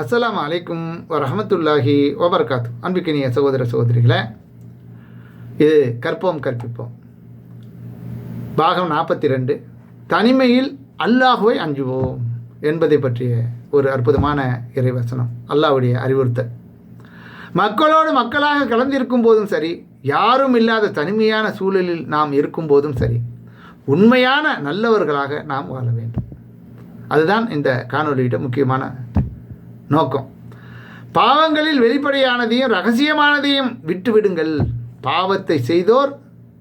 அஸ்லாம் அலைக்கும் வரஹமத்துல்லாஹி வபர்காத்து. அன்பிக்கினிய சகோதர சகோதரிகளே இது கற்போம் கற்பிப்போம். பாகம் நாற்பத்தி ரெண்டு தனிமையில் அல்லாஹுவை அஞ்சுவோம் என்பதை பற்றிய ஒரு அற்புதமான இறைவசனம் அல்லாஹ்வுடைய அறிவுறுத்தல். மக்களோடு மக்களாக கலந்திருக்கும் போதும் சரி யாரும் இல்லாத தனிமையான சூழலில் நாம் இருக்கும் போதும் சரி உண்மையான நல்லவர்களாக நாம் வாழ வேண்டும். அதுதான் இந்த காணொலியிட முக்கியமான நோக்கம். பாவங்களில் வெளிப்படையானதையும் ரகசியமானதையும் விட்டுவிடுங்கள். பாவத்தை செய்தோர்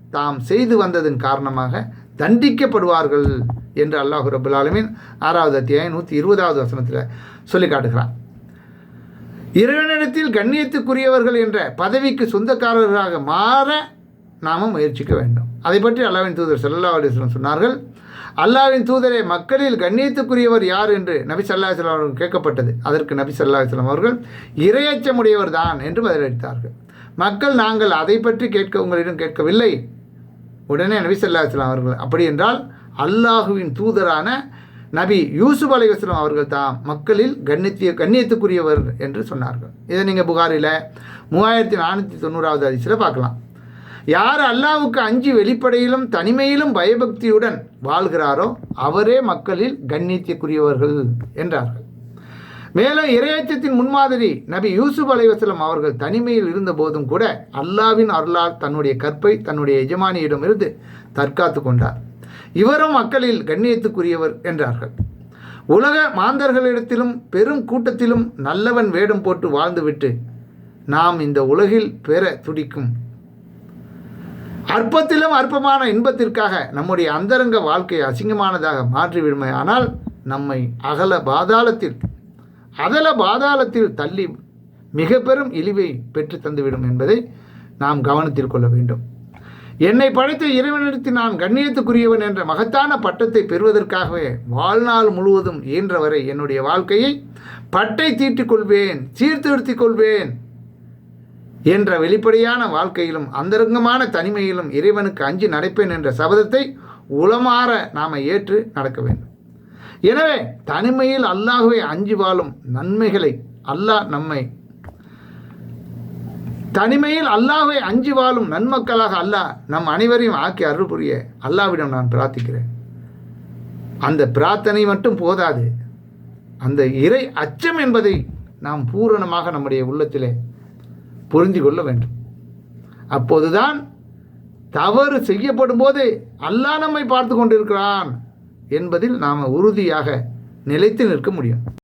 தாம் செய்து வந்ததன் காரணமாக தண்டிக்கப்படுவார்கள் என்று அல்லாஹு ரபுல் ஆறாவது அத்தியாயம் நூற்றி இருபதாவது வசனத்தில் சொல்லி காட்டுகிறான். இறைவனிடத்தில் கண்ணியத்துக்குரியவர்கள் என்ற பதவிக்கு சொந்தக்காரர்களாக மாற நாம முயற்சிக்க வேண்டும். அதை பற்றி அல்லாவின் தூதர் செல்லா அலிஸ்லம் சொன்னார்கள் அல்லாவின் தூதரே மக்களில் கண்ணியத்துக்குரியவர் யார் என்று நபி சல்லா அவர்கள் கேட்கப்பட்டது. அதற்கு நபி சல்லா அலிஸ்லாம் அவர்கள் இரையச்சமுடையவர் தான் என்று பதிலளித்தார்கள். மக்கள் நாங்கள் அதை பற்றி கேட்க உங்களிடம் கேட்கவில்லை. உடனே நபி சல்லா அலிஸ்லாம் அவர்கள் அப்படி என்றால் அல்லாஹுவின் தூதரான நபி யூசுப் அலி வஸ்லாம் அவர்கள் தான் மக்களில் கண்ணித்திய கண்ணியத்துக்குரியவர் என்று சொன்னார்கள். இதை நீங்கள் புகாரில் மூவாயிரத்தி நானூற்றி தொண்ணூறாவது அதிசயில் பார்க்கலாம். யார் அல்லாவுக்கு அஞ்சு வெளிப்படையிலும் தனிமையிலும் பயபக்தியுடன் வாழ்கிறாரோ அவரே மக்களில் கண்ணியத்திற்குரியவர்கள் என்றார்கள். மேலும் இரையச்சத்தின் முன்மாதிரி நபி யூசுப் அலைவசலம் அவர்கள் தனிமையில் இருந்தபோதும் கூட அல்லாவின் அருளால் தன்னுடைய கற்பை தன்னுடைய எஜமானியிடமிருந்து தற்காத்து கொண்டார். இவரும் மக்களில் கண்ணியத்துக்குரியவர் என்றார்கள். உலக மாந்தர்களிடத்திலும் பெரும் கூட்டத்திலும் நல்லவன் வேடம் போட்டு வாழ்ந்துவிட்டு நாம் இந்த உலகில் பெற துடிக்கும் அற்பத்திலும் அற்பமான இன்பத்திற்காக நம்முடைய அந்தரங்க வாழ்க்கையை அசிங்கமானதாக மாற்றிவிடுமே. ஆனால் நம்மை அகல பாதாளத்தில் அதல பாதாளத்தில் தள்ளி மிக பெரும் இழிவை பெற்று தந்துவிடும் என்பதை நாம் கவனத்தில் கொள்ள வேண்டும். என்னை படைத்த இறைவனிடத்தில் நான் கண்ணியத்துக்குரியவன் என்ற மகத்தான பட்டத்தை பெறுவதற்காகவே வாழ்நாள் முழுவதும் இயன்றவரை என்னுடைய வாழ்க்கையை பட்டை தீட்டிக் கொள்வேன் சீர்திருத்திக் கொள்வேன். என்ற வெளிப்படையான வாழ்க்கையிலும் அந்தரங்கமான தனிமையிலும் இறைவனுக்கு அஞ்சு நடப்பேன் என்ற சபதத்தை உளமாற நாம் ஏற்று நடக்க வேண்டும். எனவே தனிமையில் அல்லாஹுவை அஞ்சு வாழும் நன்மைகளை அல்லாஹ் நம்மை தனிமையில் அல்லாஹை அஞ்சு வாழும் நன்மக்களாக அல்லாஹ் நம் அனைவரையும் ஆக்கி அருள் புரிய அல்லாவிடம் நான் பிரார்த்திக்கிறேன். அந்த பிரார்த்தனை மட்டும் போதாது. அந்த இறை அச்சம் என்பதை நாம் பூரணமாக நம்முடைய உள்ளத்திலே புரிந்து கொள்ள வேண்டும். அப்போதுதான் தவறு செய்யப்படும் போது அல்லாஹ் நம்மை பார்த்து கொண்டிருக்கிறான் என்பதில் நாம் உறுதியாக நிலைத்து நிற்க முடியும்.